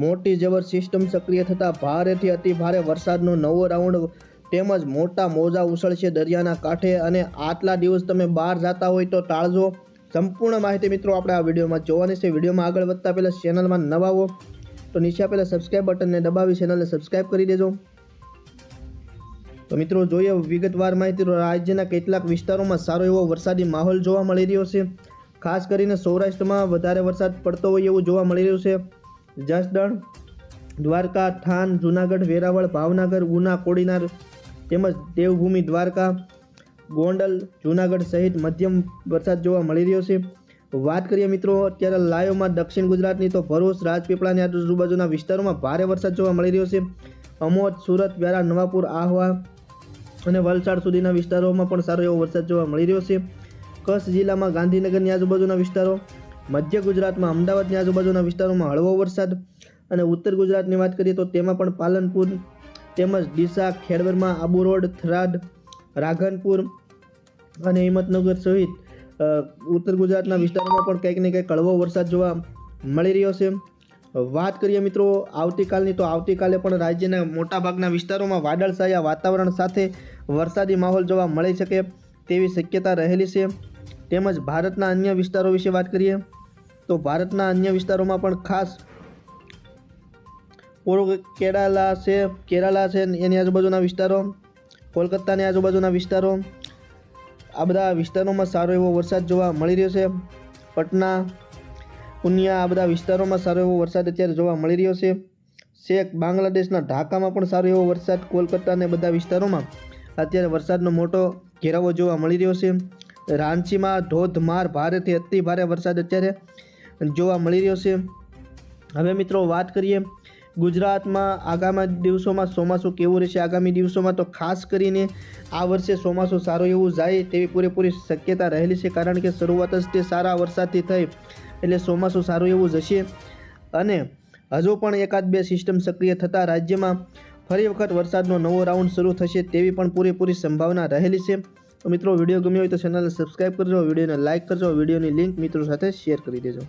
મોટી જબર સિસ્ટમ સક્રિય થતાં ભારેથી અતિ ભારે વરસાદનો નવો રાઉન્ડ તેમજ મોટા મોજા ઉછળશે દરિયાના કાંઠે અને આટલા દિવસ તમે બહાર જતા હોય તો ટાળજો. સંપૂર્ણ માહિતી મિત્રો આપણે આ વિડીયોમાં જોવાની છે. વિડીયોમાં આગળ વધતા પહેલાં ચેનલમાં નવા હો તો નીચે પહેલાં સબસ્ક્રાઈબ બટનને દબાવી ચેનલને સબસ્ક્રાઈબ કરી દેજો. તો મિત્રો જોઈએ વિગતવાર માહિતી. રાજ્યના કેટલાક વિસ્તારોમાં સારો એવો વરસાદી માહોલ જોવા મળી રહ્યો છે. ખાસ કરીને સૌરાષ્ટ્રમાં વધારે વરસાદ પડતો હોય એવું જોવા મળી રહ્યું છે. જસદણ, દ્વારકા, થાન, જુનાગઢ, વેરાવળ, ભાવનગર, ઉના, કોડીનાર તેમજ દેવભૂમિ, દ્વારકા, ગોંડલ, જુનાગઢ સહિત મધ્યમ વરસાદ જોવા મળી રહ્યો છે. વાત કરીએ મિત્રો, અત્યારે લાયોમાં દક્ષિણ ગુજરાતની તો ભરૂચ, રાજપીપળાની આજુબાજુના વિસ્તારોમાં ભારે વરસાદ જોવા મળી રહ્યો છે. અમોદ, સુરત, વ્યારા, નવાપુર, આહવા અને વલસાડ સુધીના વિસ્તારોમાં પણ સારો એવો વરસાદ જોવા મળી રહ્યો છે. કચ્છ જિલ્લામાં ગાંધીનગરની આજુબાજુના વિસ્તારો મધ્ય ગુજરાતમાં અમદાવાદની આજુબાજુના વિસ્તારોમાં હળવો વરસાદ અને ઉત્તર ગુજરાતની વાત કરીએ તો તેમાં પણ પાલનપુર તેમજ ડીસા, ખેડબરમાં, આબુ રોડ, થરાદ, રાઘનપુર અને હિંમતનગર સહિત ઉત્તર ગુજરાતના વિસ્તારોમાં પણ કંઈક ને કંઈક હળવો વરસાદ જોવા મળી રહ્યો છે. વાત કરીએ મિત્રો આવતીકાલની તો આવતીકાલે પણ રાજ્યના મોટાભાગના વિસ્તારોમાં વાદળછાયા વાતાવરણ સાથે વરસાદી માહોલ જોવા મળી શકે તેવી શક્યતા રહેલી છે. તેમજ ભારતના અન્ય વિસ્તારો વિશે વાત કરીએ તો ભારતના અન્ય વિસ્તારોમાં પણ ખાસ પૂર્વ કેરાલા છે કેરાલા છે એની આજુબાજુના વિસ્તારો, કોલકાતાની આજુબાજુના વિસ્તારો. આ બધા વિસ્તારોમાં સારો એવો વરસાદ જોવા મળી રહ્યો છે. પટના, પુનિયા આ બધા વિસ્તારોમાં સારો એવો વરસાદ અત્યારે જોવા મળી રહ્યો છે. શેખ બાંગ્લાદેશના ઢાકામાં પણ સારો એવો વરસાદ, કોલકાતા અને બધા વિસ્તારોમાં અત્યારે વરસાદનો મોટો ઘેરાવો જોવા મળી રહ્યો છે. રાંચીમાં ધોધમાર ભારેથી અતિ ભારે વરસાદ અત્યારે જોવા મળી રહ્યો છે. હવે મિત્રો વાત કરીએ ગુજરાતમાં આગામી દિવસોમાં ચોમાસું કેવું રહેશે? આગામી દિવસોમાં તો ખાસ કરીને આ વર્ષે ચોમાસું સારું એવું જાય તેવી પૂરેપૂરી શક્યતા રહેલી છે કારણ કે શરૂઆત જ તે સારા વરસાદથી થઈ એટલે ચોમાસું સારું એવું જશે. અને હજુ પણ એકાદ બે સિસ્ટમ સક્રિય થતાં રાજ્યમાં ફરી વખત વરસાદનો નવો રાઉન્ડ શરૂ થશે તેવી પણ પૂરેપૂરી સંભાવના રહેલી છે. તો મિત્રો વીડિયો ગમ્યો હોય તો ચેનલને સબસ્ક્રાઈબ કરજો, વિડીયોને લાઇક કરજો, વિડીયોની લિંક મિત્રો સાથે શેર કરી દેજો.